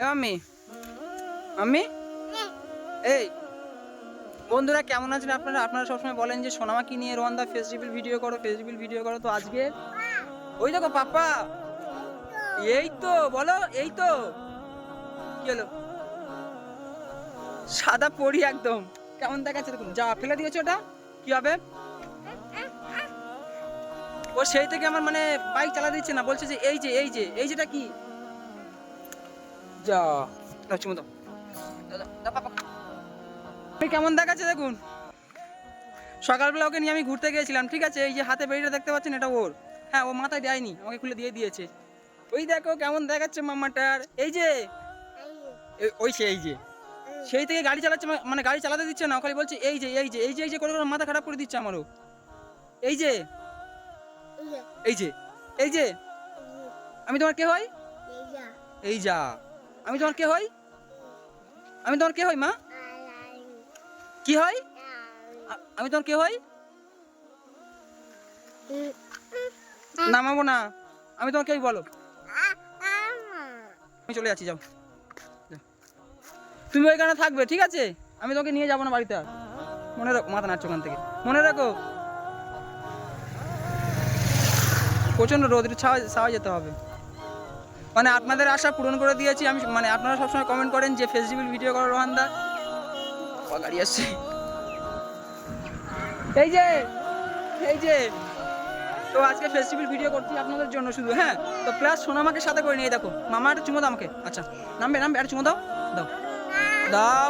আমি মাম্মি এই, বন্ধুরা কেমন আছেন আপনারা? আপনারা সবসময় বলেন যে সোনামাকে নিয়ে রোয়ান্দা ফেস্টিভ্যাল ভিডিও করো ফেস্টিভ্যাল ভিডিও করো তো আজকে? ওই দেখো পাপা। এই তো, বলো, এই তো। কি হলো? সাদা পরি একদম। কেমন দেখাচ্ছে দেখুন, যা ফেলে দিয়েছ ওটা, কি হবে? ও সেই থেকে আমার মানে বাইক চালা দিচ্ছে না, বলছে যে এই যে এই যে, এই যেটা কি? যা। দাও চুমো দাও। কেমন দেখাচ্ছে দেখুন? সকালবেলা ওকে নিয়ে আমি ঘুরতে গিয়েছিলাম ঠিক আছে? এই যে হাতে বেড়িটা দেখতে পাচ্ছেন এটা ওর। হ্যাঁ ও মাথায় দেয়নি আমাকে খুলে দিয়ে দিয়েছে। ওই দেখো কেমন দেখাচ্ছে মামাটার এই যে ওই সে এই যে। সেই থেকে গাড়ি চালাচ্ছে মানে গাড়ি চালাতে দিচ্ছে না খালি বলছে এই যে এই যে এই যে এই যে করে করে মাথা খারাপ করে দিচ্ছে আমারও। এই যে এই যে এই যে। আমি তোমার কে হই? এই যা। আমি তোমার কে হই? আমি তোমার কে হই, মা? কি আ- আমি তোমার কে হই? নামাবো না। আমি তোমার কে হই বলো? আমি চলে যাচ্ছি, যাও। তুমি ওইখানে থাকবে, ঠিক আছে? আমি তোমাকে নিয়ে যাব না বাড়িতে আর। মনে রাখো, মাথা নাচছো ওখান থেকে। মনে রাখো। প্রচণ্ড রোদের ছাওয়া ছাওয়া যেতে হবে। মানে আপনাদের আশা পূরণ করে দিয়েছি। আমি মানে আপনারা সবসময় কমেন্ট করেন যে ফেস্টিভ্যাল ভিডিও করো রোহানদা। গাড়ি আসছে। এই যে এই যে। তো আজকে ফেস্টিভ্যাল ভিডিও করছি আপনাদের জন্য শুধু হ্যাঁ? তো প্লাস সোনামাকে সাথে করে নিয়ে দেখো। মামা একটা চুমো দাও আমাকে। আচ্ছা নামবে নামবে একটা চুমো দাও। দাও। দাও।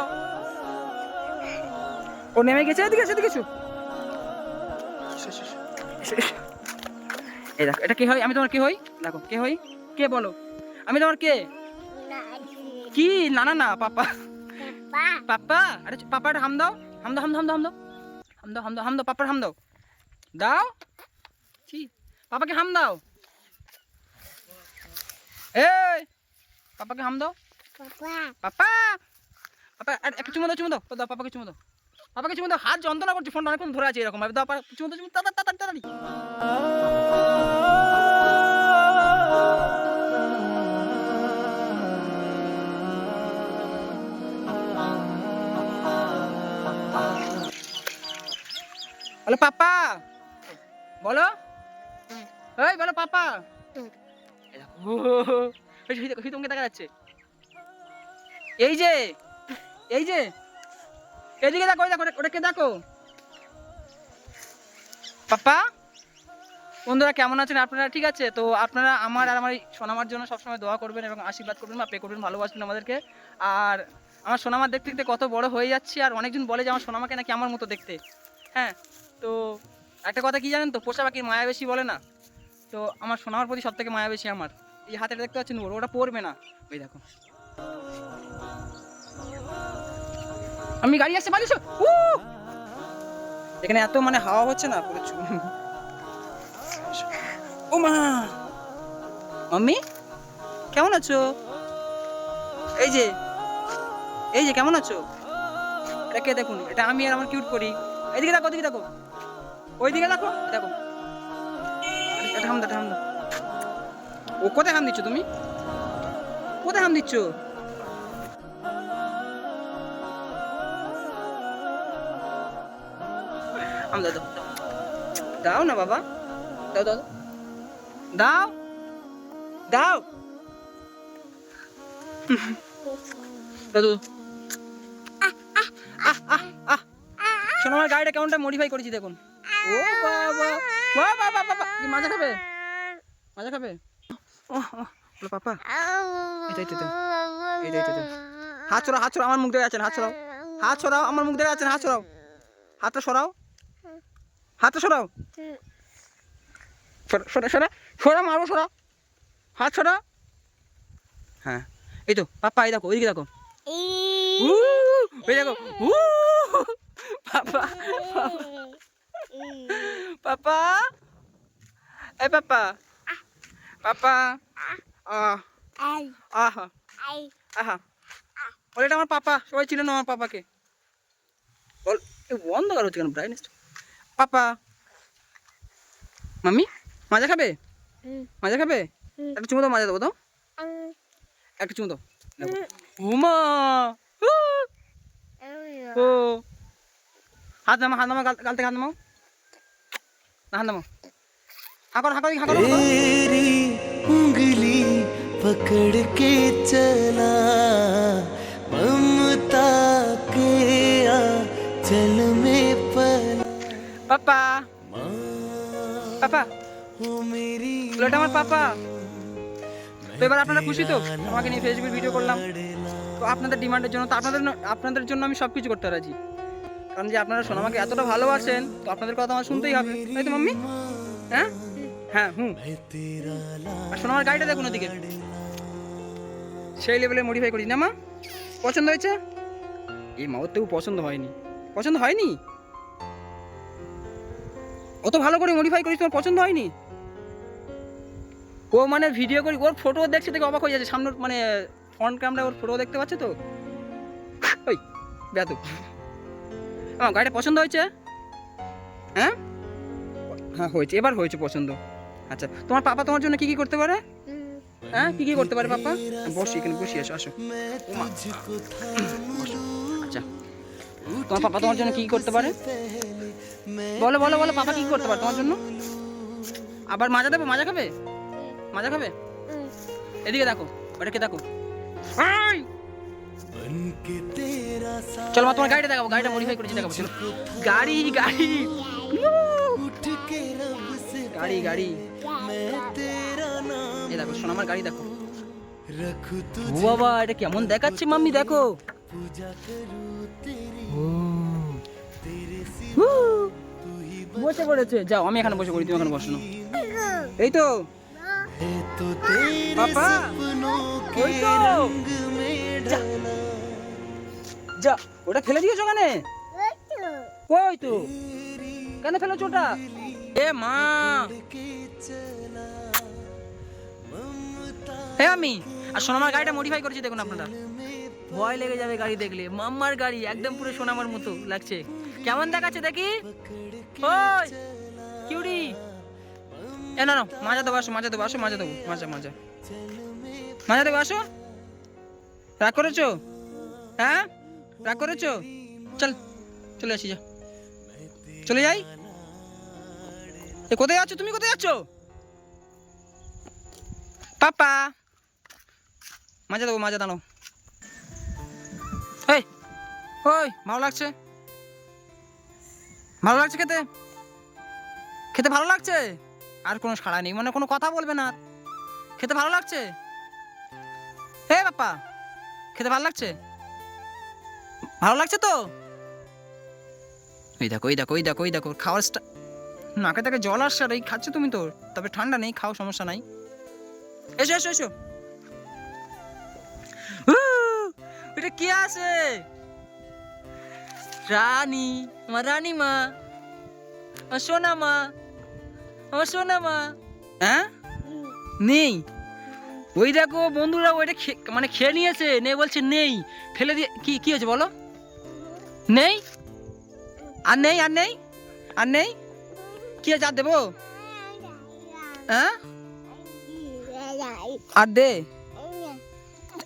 ও নেমে গেছে এদিকে এদিকে এসো। এই দেখো, এটা কে হয়? আমি তোমার কে হই? দেখো, কে হই? কে বলো? আমি তোমার কে? কি? না না না পাপা। পাপা। আরে পাপার হাম দাও। হাম দাও হাম দাও হাম দাও হাম দাও। হাম দাও হাম দাও পাপার হাম দাও। দাও। ছি পাপাকে হাম দাও। এই পাপাকে হাম দাও। পাপা। পাপা! আর একটা চুমো দাও চুমো দাও। দাও পাপাকে চুমো দাও। পাপাকে চুমো দাও। হাত যন্ত্রণা করছে ফোনটা অনেকক্ষণ ধরে আছে এরকম ভাবে। দাও পাপা চুমো দাও চুমো তাড়াতাড়ি তাড়াতাড়ি। বলো, পাপা! বলো। এই, বলো, পাপা। তোমাকে দেখা যাচ্ছে। এই যে এই যে, এদিকে দেখো, ওই দেখো, ওটা- ওটাকে দেখো। পাপা, বন্ধুরা কেমন আছেন? আপনারা ঠিক আছে? তো আপনারা আমার আর আমার সোনামার জন্য সবসময় দোয়া করবেন এবং আশীর্বাদ করবেন বা পে করবেন, ভালোবাসবেন আমাদেরকে। আর আমার সোনামার দেখতে দেখতে কত বড় হয়ে যাচ্ছে, আর অনেকজন বলে যে আমার সোনামাকে নাকি আমার মতো দেখতে। হ্যাঁ? তো একটা কথা কি জানেন তো? পোষা পাখির মায়া বেশি বলে না? তো আমার সোনামার প্রতি সব থেকে মায়া বেশি আমার। এই হাতে দেখতে পাচ্ছেন ওর? ওটা পড়বে না। ওই দেখো। আমি গাড়ি আসছে। উ! এখানে এত মানে হাওয়া হচ্ছে না প্রচুর ও মা মাম্মি, কেমন আছো? এই যে এই যে কেমন আছো? এটা কে দেখুন, এটা আমি আর আমার কিউট করি। এইদিকে দেখো, ওদিকে দেখো। ওইদিকে দেখো দেখো। হাম দাও ও কোথায় হাম দিচ্ছ তুমি? কোথায় হাম দিচ্ছ? হাম দাও। দাও না বাবা। দাও দাও দাও। দাও। আহ শোনো, আমার গাড়িটা কেমনটা মডিফাই করেছি দেখুন। ও বাবা। বাবা বাবা বাবা কি মাজা খাবে মাজা খাবে ও বলো পাপা। এটা, এটা, এটা। এটা, এটা, এটা। হাত ছড়াও হাত ছড়াও আমার মুখ দেখে আছেন হাত ছড়াও হাত ছড়াও আমার মুখ দেখে আছেন হাত ছড়াও হাতটা সরাও। হাতটা সরাও। সরা সরা সরা মারো সরা হাত সরা হ্যাঁ। এই তো পাপা এই দেখো ওইদিকে দেখো। ওই দেখো। পাপা। পাপা এই পাপা পাপা আহ আহা আহা বল এটা আমার পাপা। সবাই ছিল না আমার পাপাকে। বল বন্ধ করা হচ্ছে কেন? ব্রাইটনেস পাপা। মাম্মি মাজা খাবে? মাজা খাবে? একটা চুমো দাও মাজা দেবো দাও। একটা চুমো দাও। উমা! ও হাত নামা হাত নামা গাল গাল থেকে হাত নামাও। ಹಾಂದಮ್ಮ ಹಾಕೋಣ ಹಾಕೋಣ ಹಾಕೋಣ ಉಂಗ್ಲಿ ಪಕಡ್ ಕೆ ಚಲ ಮಮತಾ ಕೆ ಚಲ ಮೇ ಪಲ ಪಾಪಾ পাপা লোটা আমার পাপা এবার আপনারা খুশি তো? আমাকে নিয়ে ফেসবুক ভিডিও করলাম। তো আপনাদের ডিমান্ডের জন্য তো আপনাদের আপনাদের জন্য আমি সব কিছু করতে রাজি। কারণ যে আপনারা সোনামাকে এতটা ভালোবাসেন, তো আপনাদের কথা আমার শুনতেই হবে। তাই তো মাম্মি। হ্যাঁ? হ্যাঁ হুম। আর সোনামার গাড়িটা দেখুন ওদিকে। সেই লেভেলে মডিফাই করি। না, মা? পছন্দ হয়েছে? এই মা ওর তো পছন্দ হয়নি। পছন্দ হয়নি? অত ভালো করে মডিফাই করিস, তোমার পছন্দ হয়নি? ও মানে ভিডিও করি, ওর ফটো দেখছে, দেখে অবাক হয়ে যাচ্ছে। সামনে মানে ফ্রন্ট ক্যামেরা ওর ফটো দেখতে পাচ্ছে তো? ওই ব্যাতু আমার গাড়িটা পছন্দ হয়েছে? হ্যাঁ? হ্যাঁ হয়েছে। এবার হয়েছে পছন্দ। আচ্ছা তোমার পাপা তোমার জন্য কি কি করতে পারে? হ্যাঁ কি কি করতে পারে পাপা? বসি এখানে বসি আসো। আসো আচ্ছা তোমার পাপা তোমার জন্য কি কি করতে পারে? বলো বলো বলো পাপা কি কি করতে পারে তোমার জন্য? আবার মাজা দেবে? মাজা খাবে? মাজা খাবে? এদিকে দেখো ওটাকে দেখো। চলো তোমার গাড়িটা দেখাবো গাড়িটা মডিফাই করেছি দেখাবো চলো গাড়ি গাড়ি গাড়ি গাড়ি এই দেখো শোনো আমার গাড়ি দেখো ও বাবা এটা কেমন দেখাচ্ছে মাম্মি দেখো বসে পড়েছে। যাও আমি এখানে বসে পড়ি তুমি এখানে বসো এই তো। পাপা ওই তো। যা। যা, ওটা ফেলে দিয়েছ কেন? কই তো। কেন ফেলেছ ওটা? এ মা। হ্যাঁ আমি। আর সোনামার গাড়িটা মডিফাই করেছি, দেখুন আপনারা। ভয় লেগে যাবে গাড়ি দেখলে। মাম্মার গাড়ি, একদম পুরো সোনামার মতো লাগছে। কেমন দেখাচ্ছে দেখি? ওই, কিউরি। এ না না, মাজা দেবো, আসো, মাজা দেবো, আসো, মাজা দেবো, মাজা মাজা। মাজা দেবো, আসো। রাগ করেছ? হ্যাঁ? রাগ করেছ? চল, চলে আসি, যা। চলে যাই? এ, কোথায় যাচ্ছ? তুমি কোথায় যাচ্ছ? পাপা! মাজা দেবো মাজা দাঁড়াও। এই, ওই, ভালো লাগছে। ভালো লাগছে খেতে? খেতে ভালো লাগছে? আর কোনো সাড়া নেই মানে কোনো কথা বলবে না। খেতে ভালো লাগছে? হে বাপ্পা খেতে ভালো লাগছে? ভালো লাগছে তো? এই দেখো এই দেখো এই দেখো এই দেখো, খাওয়ার নাকে থেকে জল আসছে আর এই খাচ্ছ তুমি তো। তবে ঠান্ডা নেই, খাও, সমস্যা নাই। এসো এসো এসো। এটা কে আছে? রানী, আমার রানী মা, আমার সোনা মা, আমার সোনা মা। হ্যাঁ? নেই? ওই দেখো বন্ধুরা ওইটা মানে খেয়ে নিয়েছে। নেই বলছে নেই। ফেলে দিয়ে কি কি হয়েছে বলো? নেই? আর নেই আর নেই? আর নেই? কি আছে আর দেবো? হ্যাঁ? আর দে।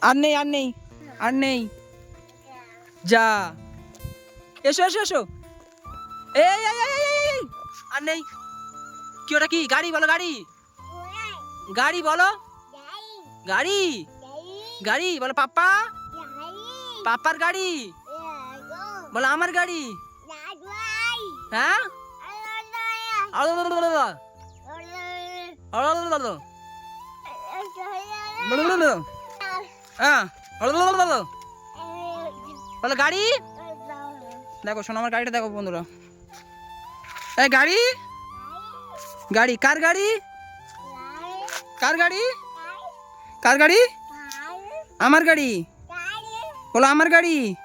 আর নেই আর নেই আর নেই। যা। এসো এসো এসো। এই, আর নেই। কি ওটা কি? গাড়ি বলো গাড়ি। গাড়ি বলো। গাড়ি? গাড়ি। বলো পাপ্পা? পাপ্পার গাড়ি? বলো আমার গাড়ি? হ্যাঁ? হ্যাঁ? বলো গাড়ি? দেখো শোনো আমার গাড়িটা দেখো বন্ধুরা। এই গাড়ি? গাড়ি। কার গাড়ি। কার গাড়ি? কার গাড়ি? আমার গাড়ি। বলো আমার গাড়ি।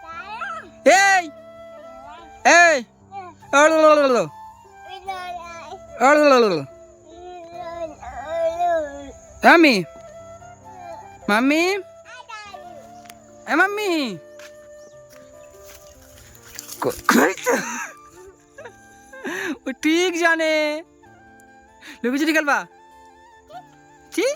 এই। এই। মাম্মি। মাম্মি। এ মাম্মি? ও ঠিক জানে। লুকোচুরি খেলবা? কি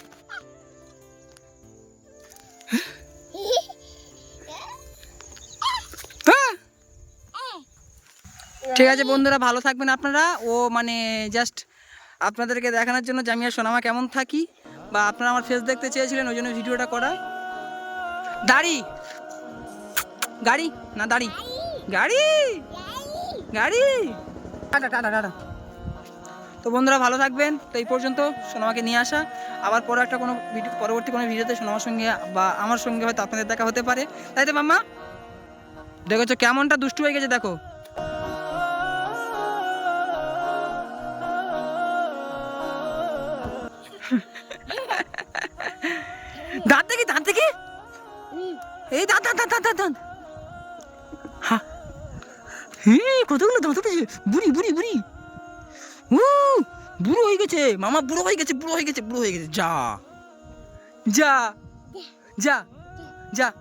ঠিক আছে বন্ধুরা, ভালো থাকবেন আপনারা। ও মানে জাস্ট আপনাদেরকে দেখানোর জন্য যে আমি আর সোনামা কেমন থাকি বা আপনারা আমার ফেস দেখতে চেয়েছিলেন, ওই জন্য ভিডিওটা করা। দাড়ি! গাড়ি? না, দাড়ি। গাড়ি! গাড়ি! Tata tata tata. তো বন্ধুরা, ভালো থাকবেন। তো এই পর্যন্ত সোনামাকে নিয়ে আসা। আবার পরে একটা কোনো ভিডিও, পরবর্তী কোনো ভিডিওতে সোনামার সঙ্গে বা আমার সঙ্গে হয়তো আপনাদের দেখা হতে পারে। তাই তো, মাম্মা? দেখেছ, কেমনটা দুষ্টু হয়ে গেছে, দেখো। দাঁত দেখি দাঁত দেখি। এই দাঁত দাঁত দাঁত দাঁত দাঁত। হা। হে কতগুলো দাঁত উঠেছে? বুড়ি বুড়ি বুড়ি। উ, বুড়ো হয়ে গেছে। মামা বুড়ো হয়ে গেছে, বুড়ো হয়ে গেছে, বুড়ো হয়ে গেছে। যা। যা। যা। যা।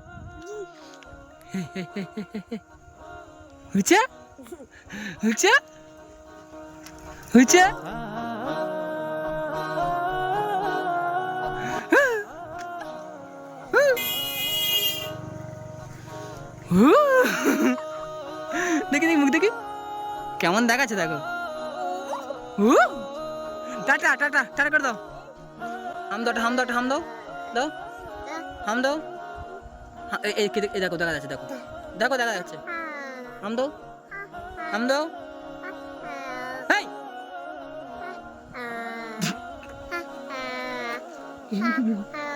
হয়েছে? হয়েছে? হয়েছে? দেখি দেখি মুখ দেখি। কেমন দেখাচ্ছে দেখো। টাটা টাটা টাটা করে দাও। হাম দাও হাম দাও হাম দাও। দাও। হাম দাও। এই- দেখো দেখা যাচ্ছে দেখো। দেখো দেখা যাচ্ছে। হাম দাও। হাম দাও। এই